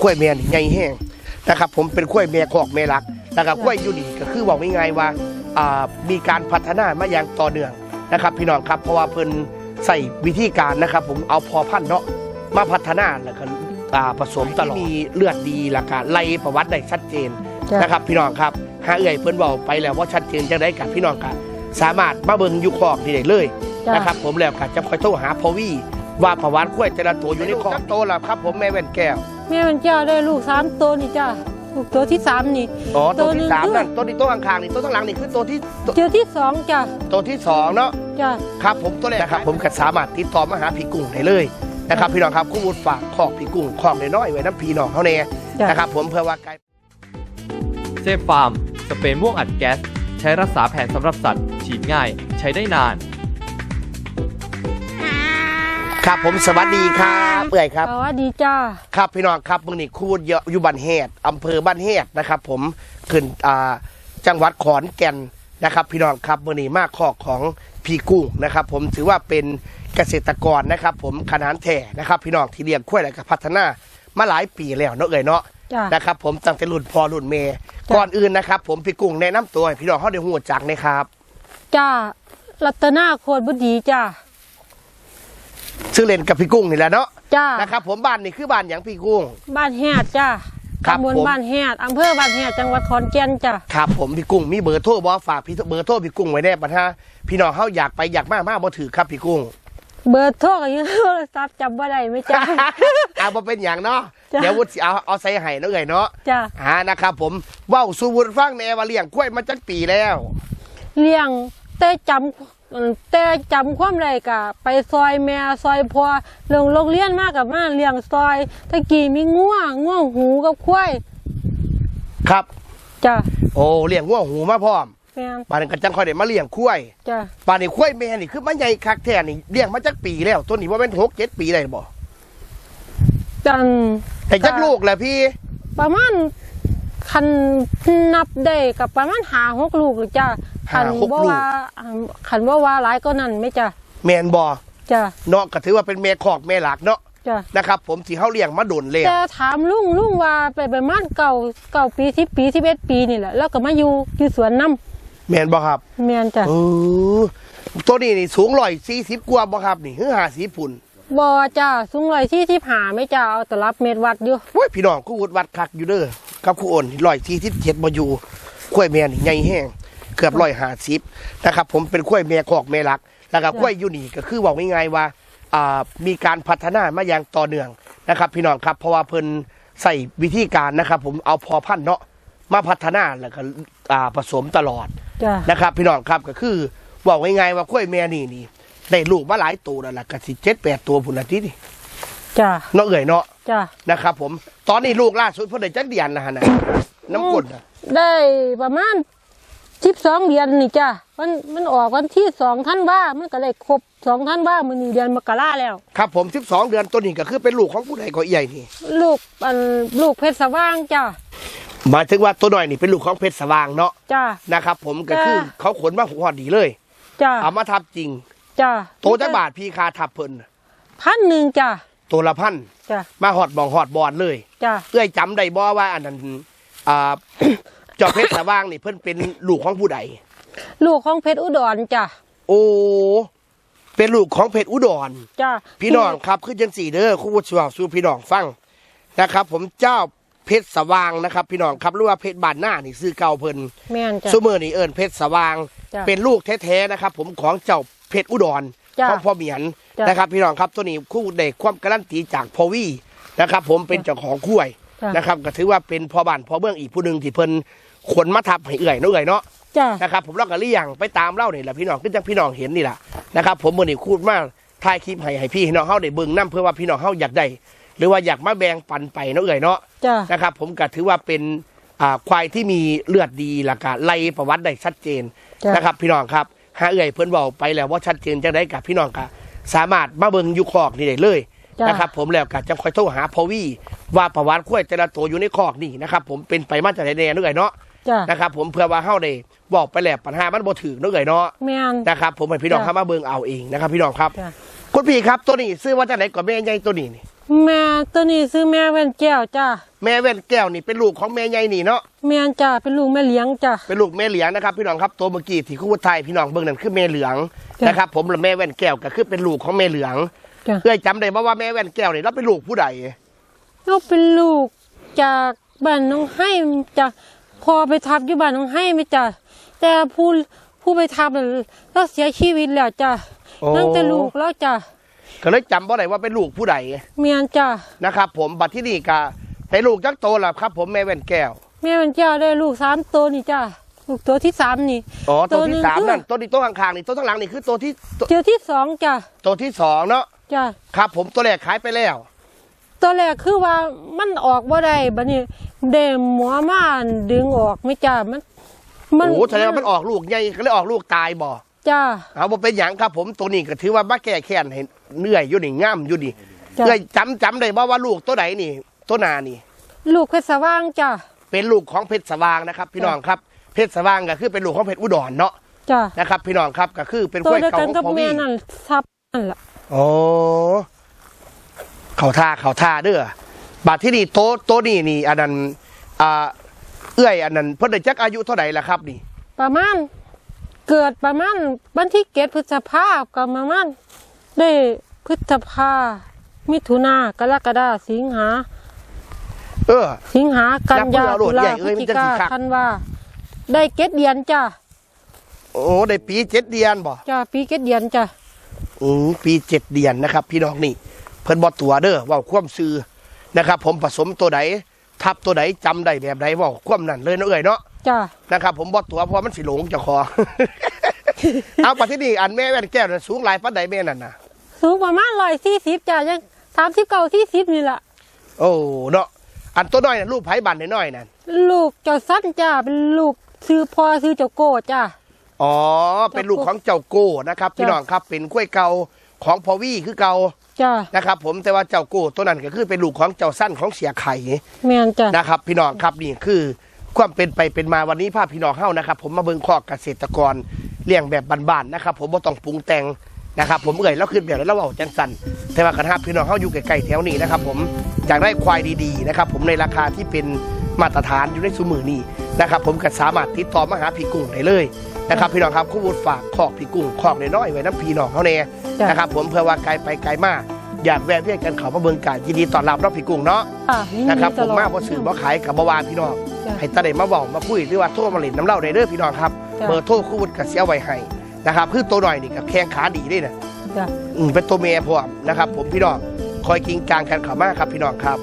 กล้วยแม่นี่ใหญ่แห้งนะครับผมเป็นกล้วยแม่คอกแม่รักนะครับกล้วยอยู่นี่ก็คือบอกง่ายๆว่าอ่ามีการพัฒนามาอย่างต่อเนื่องนะครับ พี่น้องครับเพราะว่าเพิ่นใส่วิธีการนะครับ ผมเอาพอพันธุ์เนาะมาพัฒนาแล้วก็อ่าผสมตลอดมีเลือดดีแล้วก็ไล่ประวัติได้ชัดเจนจ้ะนะครับ พี่น้องครับหาเอื่อยเพิ่นบอกไปแล้วว่าชัดเจนจังไดกับพี่น้องครับสามารถมาเบิ่งอยู่คอกนี่ได้เลยจ้ะนะครับ ผมแล้วก็จะคอยโทรหาพอวีว่าประวัติกล้วยแต่ละตัวอยู่ในคอกโตแล้วครับ ผมแม่แว่นแก้ว แม่มันเจ้าได้ลูกสามตัวนี่จ้าลูกตัวที่สามนี่อ๋อตัวตัวหนึ่ที่งสามคือนั่นตัวนี้ตัวข้างๆนี่ตัวข้างหลังนี่คือตัวที่ตัวเจอที่สองจ้าตัวที่สองเนาะจ้าครับผมตัวแรกนะครับ ผมก็สามารถติดต่อมาหาพี่กุ้งได้เลยนะครับพี่น้องครับคู่วุฒิฝากคอกพี่กุ้งคอกน้อยๆไว้น้ำพี่น้องเขาแน่จ้ะนะครับผมเพื่อว่าไกลเซฟฟาร์มสเปรย์ม่วงอัดแก๊ส ใช้รักษาแผลสำหรับสัตว์ ฉีดง่าย ใช้ได้นาน ครับ ผมสวัสดีครับเอื่อยครับ สวัสดีจ้าครับพี่น้องครับมือนี้คูดเยอะอยู่บ้านแฮดอำเภอบ้านแฮดนะครับผมขึ้นอ่าจังหวัดขอนแก่นนะครับ พี่น้องครับมือนี้มากข้อของพี่กุ้งนะครับ ผมถือว่าเป็นเกษตรกรนะครับ ผมขนานแท่นะครับ พี่น้องที่เลี้ยงข้วยและก็พัฒนามาหลายปีแล้วเนาะเอ่ยเนาะจ้า นะครับ ผมตั้งแต่รุ่นพ่อรุ่นเมย์จ้ะ ก่อนอื่นนะครับ ผมพี่กุ้งแนะนำตัวให้พี่น้องเขาได้หูจักนะครับ จ้ารัตนาโคตรบุดีจ้า ชื่อเล่นกับพี่กุ้งนี่แหละเนาะจ้านะครับผมบ้านนี่คือบ้านอย่างพี่กุ้ง บ้านแฮดจ้าครับตำบลผม บ้านแฮดอำเภอบ้านแฮดจังหวัดขอนแก่นจ้าครับผมพี่กุ้งมีเบอร์โทรบอฝากพี่เบอร์โทรพี่กุ้งไว้แน่ปัญหาพี่น้องเขาอยากไปอยากมากมากบ่ถือครับพี่กุ้ง เบอร์โทรก็ยังโทรศัพท์จำบ่ได้ไหมจ้า เอาบ่เป็นอย่างเนาะจ้ะ เดี๋ยววุฒิสิเอาเอาใส่ให้เนาะเอ่ยเนาะจ้าอ่านะครับผมเว้าสู่วุฒิฟังแน่ว่าเลี้ยงกล้วยมาจักปีแล้ว เลี้ยงแต่จำ แต่จำความไรกะไปซอยแม่ซอยพอลงโรงเรียนมากกับมาเลี้ยงซอยตะกี้มีง่วงง่วงหูกับควายครับจ้าโอ้เลี้ยงงัวหูมาพร้อมแม่นป่านนี้ก็จังค่อยได้มาเลี้ยงกล้วยจ้าป่านนี้กล้วยแม่นี่คือมันใหญ่คักแท้นี่เลี้ยงมาจักปีแล้วตัวนี้ว่าเป็นหกเจ็ดปีได้บ่จันแต่จักลูกแหละพี่ ประมาณ คันนับได้กับประมาณหาหกลูกหรือจ้าคันบ่ว่าคันบ่ว่าหลายก็นั่นไหม่จ้าแม่นบ่จ้าเนาะก็ถือว่าเป็นแม่คอกแม่หลักเนาะจ้านะครับผมที่เฮาเลี้ยงมาโดนแล้วแต่ถามลุงลุงว่าไปประมาณเก่าเก่าปีสิบปีสิบเอ็ดปีนี่แหละแล้วก็มาอยู่อยู่สวนน้แม่นบ่ครับำเมียนจ้ะเออตัวนี้นี่สูงร้อยสี่สิบกว่าบ่ครับนี่คือหาสีปุ่นบอจ้าสูงร้อยที่ที่หาไม่จ้าเอาแต่รับเม็ดวัดอยู่โอ้ยพี่น้องกูวุดวัดคักอยู่เด้อ กับครูอ่อนร้อยสี่สิบเจ็ดบ่อยู่กล้วยแม่นี่ใหญ่แห้งเกือบร้อยห้าสิบนะครับ ผมเป็นกล้วยแม่คอกแม่รักแล้วก็กล้วยอยู่นี่ก็คือบอกง่ายๆว่าอ่ามีการพัฒนามาอย่างต่อเนื่องนะครับ พี่น้องครับเพราะว่าเพิ่นใส่วิธีการนะครับ ผมเอาพอพันธุ์เนาะมาพัฒนาแล้วก็อ่าผสมตลอดจ้านะครับ พี่น้องครับก็คือบอกง่ายๆว่ากล้วยแม่นี่นี่ได้ลูกมาหลายตัวแล้วล่ะก็สิเจ็ดแปดตัวพุ่นละทีนี่ จ้าเนาะเอ่ยเนาะจ้านะครับ ผม ตอนนี้ลูกล่าสุดเพิ่นได้จักเดือนนะฮะนะน้ำกรดน่ะได้ประมาณสิบสองเดือนนี่จ้ามันมันออกวันที่สองท่านว่ามันก็ได้ครบสองท่านว่ามันนี่เดือนมกราแล้ว ครับผม12 เดือนตัวนี้ก็คือเป็นลูกของผู้ใดก็ใหญ่นี่ ลูกอันลูกเพชรสว่างจ้าหมายถึงว่าตัวน้อยนี่เป็นลูกของเพชรสว่างเนาะจ้านะครับ ผมก็คือจ้าเขาขนมาหัวดีเลยจ้าเอามาทับจริง จ้าโตจักบาทพี่คาทับเพิ่นพันหนึ่งจ้า ตัวละพันจ้ามาหอดบองหอดบอดเลยจ้าเอ้ยจำได้บ่ว่าอันนั้นอ่า เจ้าเพชรสว่างนี่เพิ่นเป็นลูกของผู้ใด ลูกของเพชรอุดรจ้าโอ้เป็นลูกของเพชรอุดร จ้าพี่น้องครับคือจังสี่เด้อคู่ชาวสู่พี่น้องฟังนะครับ ผมเจ้าเพชรสว่างนะครับ พี่น้องครับหรือว่าเพชรบานหน้านี่ซื้อเก่าเพิ่นแม่นจ้าซูเมอร์นี่เอิญเพชรสว่าง จ้ะ เป็นลูกแท้ๆนะครับ ผมของเจ้าเพชรอุดร จ้ะของพ่อเหมียนจ้ะนะครับพี่น้องครับตัวนี้คู่เด็กความการันตีจากพอวีนะครับ ผมเป็นเจ้าของคุ้วยจ้ะ นะครับก็ถือว่าเป็นพ่อบ้านพ่อเมืองอีกผู้หนึ่งที่เพิ่นขนมาทับให้เอื่อยเนาะเอื่อยเนาะ จ้านะครับผมเล่ากับเลี่ยงไปตามเล่าเนี่ยแหละพี่น้องก็จังพี่น้องเห็นนี่แหละนะครับผมมื่อนี้คูดมากถ่ายคลิปให้ให้พี่น้องเฮาได้เบิ่งนํเพื่อว่าพี่น้องเฮาอยากได้ หรือว่าอยากมาแบ่งปันไปเนาะเอ่ยเนาะจ้านะครับผมก็ถือว่าเป็นอ่าควายที่มีเลือดดีและก็ไล่ประวัติได้ชัดเจนจ้ะ นะครับพี่น้องครับ หาเอ่ยเพิ่นบอกไปแล้วว่าชัดเจนจังไดกับพี่น้องก็สามารถมาเบิ่งอยู่คอกนี่ได้เลยจ้ะนะครับผมแล้วก็จะคอยโทรหาพอวีว่าประวัติควายแต่ละตัวอยู่ในคอกนี่นะครับผมเป็นไปมาจากไหนแน่เนาะเอ่ยเนาะจ้านะครับผมเพื่อว่าเฮาได้บอกไปแล้วปัญหามันบ่ถึงเนาะเอ่ยเนาะแม่นนะครับผมให้พี่น้องจ้ะเข้ามาเบิ่งเอาเองนะครับ พี่น้องครับจ้าคุณพี่ครับตัวนี้ซื้อว่าจากไหนก่อนแม่ใหญ่ตัวนี้นี่ แม่ตัวนี้ซื้อแม่แว่นแก้วจ้าแม่แว่นแก้วนี่เป็นลูกของแม่ใหญ่นี่เนาะแม่นจ้าเป็นลูกแม่เลี้ยงจ้าเป็นลูกแม่เหลืองนะครับพี่น้องครับตัวเมื่อกี้ที่คู่ไทยพี่น้องเบิ่งนั่นคือแม่เหลืองจ้ะนะครับผมและแม่แว่นแก้วก็คือเป็นลูกของแม่เหลืองจ้าเอ้ยจำได้บ่ว่าแม่แว่นแก้วนี่เราเป็นลูกผู้ใดเราเป็นลูกจากบ้านน้องให้จากพอไปทับอยู่บ้านน้องให้ไหมจ้าแต่ผู้ผู้ไปทับน่ะเราเสียชีวิตแล้วจ้าโอ้นั่งแต่ลูกแล้วจ้า ก็เลยจำบ่ได้ว่าเป็นลูกผู้ใดแม่นจ้านะครับ ผมบัดที่นี่ก็เป็นลูกจักโตแล้วครับ ผมแม่แว่นแก้ว แม่แว่นแก้วได้ลูกสามตัวนี่จ้าลูกตัวที่สามนี่ อ๋อตัวตัวหนึ่ที่งสามคือนั่นตัวนี้ตัวข้างๆนี่ตัวข้างหลังนี่คือตัวที่ตัวเจอที่สองจ้าตัวที่สองเนาะจ้าครับ ผมตัวแรกขายไปแล้ว ตัวแรกคือว่ามันออกบ่ได้บัดนี้เดมหมอมาดึงออกไม่จ้ามัน โอ้โหแสดงว่ามันออกลูกใหญ่ก็เลยออกลูกตายบ่ จ้าเอาบ่เป็นหยังครับผมตัวนี้ก็ถือว่ามาแก้แค้นให้เหนื่อยอยู่นี่ง่ามอยู่นี่จ้ะเอ้ยจำจำได้บ่ว่าลูกตัวไหนนี่ ตัวหนานี่ ลูกเพชรสว่างจ้า เป็นลูกของเพชรสว่างนะครับ พี่น้องครับเพชรสว่างก็คือเป็นลูกของเพชรอุดรเนาะจ้า นะครับพี่น้องครับก็คือเป็นตักวล้วยเดียวเก่ากันของกับพ่อแม่วี่นั่นทับนั่นล่ะโอ้เขาท่าเขาท่าเด้อบาดที่นี่โตะโตะนี่นี่อันนั้นอ่าเอื้อยอันนั้นเพิ่นได้จักอายุเท่าไหร่ล่ะครับนี่ ประมาณ เกิดประมาณวันที่เกตพฤษภาก็ประมาณได้พฤษภา มิถุนากรกฎาสิงหา เออ สิงหากันยานับเพื่อเอาโหลตุดลาใหญ่พเอ้ฤศยมันจิจะกาสิคักธันวาได้เกตเดือนจ้าโอ้ได้ปีเจ็ดเดือนบ่จ้าปีเกตเดือนจ้าอืมปีเจ็ดเดือนนะครับ พี่น้องนี่ เพิ่นบ่ตัวเด้อเว่าความซื่อนะครับ ผมผสมตัวใดทับตัวใดจำได้แบบใดเว่าความนั้นเลยเนาะเอ้ยเนาะ จ้านะครับผมบ่ตัวเพราะมันสิหลงเจ้าของเอาปัจจุบันอันแม่แว่นแก้วน่ะสูงหลายปานใดแม่นั่นน่ะสูงประมาณร้อยสี่สิบจ้ายังสามสิบเก้าสี่สิบนี่แหละโอ้เนาะอันตัวน้อยน่ะลูกไผบันน้อยๆนั่นลูกเจ้าสั้นจ้าเป็นลูกซื้อพ่อซื้อเจ้าโก้จ้าอ๋อเป็นลูกของเจ้าโก้นะครับพี่จ้ะน้องครับเป็นกล้วยเก่าของพอวี่คือเก่าจ้านะครับผมแต่ว่าเจ้าโก้ตัวนั้นก็คือเป็นลูกของเจ้าสั้นของเสียไข่แม่นจ้านะครับ พี่น้องครับนี่คือ ความเป็นไปเป็นมาวันนี้ภาพพี่น้องเฮ้านะครับ ผมมาเบิ่งข้อเกษตรกรเลี้ยงแบบบ้านๆนะครับ ผมบ่ต้องปรุงแต่งนะครับผมเอ่ยแล้วขึ้นแบบแล้วเว้าจังสันแต่ว่ากันครับพี่น้องเฮ้าอยู่ใกล้ๆแถวนี้นะครับ ผมอยากได้ควายดีๆนะครับ ผมในราคาที่เป็นมาตรฐานอยู่ในสุมือนี้นะครับ ผมก็สามารถติดต่อมาหาพี่กุ้งได้เลยนะครับพี่น้องครับคู่วุฒิฝากคอกพี่กุ้งคอกน้อยๆไว้น้ำพี่น้องเขาแน่จ้ะนะครับผมเพื่อว่าไกลไปไกลมาอยากแวะเวียนกันเขามาเบิ่งการยินดีต้อนรับเนาะพี่กุ้งเนาะอะยิดีนะครับตผมลอดมาบ่สื่อบ่ขายกับบ่วานพี่น้องจ้ะ ให้ตาได้มาบอกมาคุยหรือว่าโทรมาเล่นน้ำเล่าได้เด้อพี่น้องครับ จ้ะ เบอร์โทรคู่วุฒิก็สิเอาไว้ให้นะครับคือตัวหน่อยนี่ก็แข้งขาดีเด้นะจ้าอืมเป็นตัวเมียพร้อมนะครับ ผมพี่น้องคอยกินกลางกันเข้ามาครับพี่น้องครับ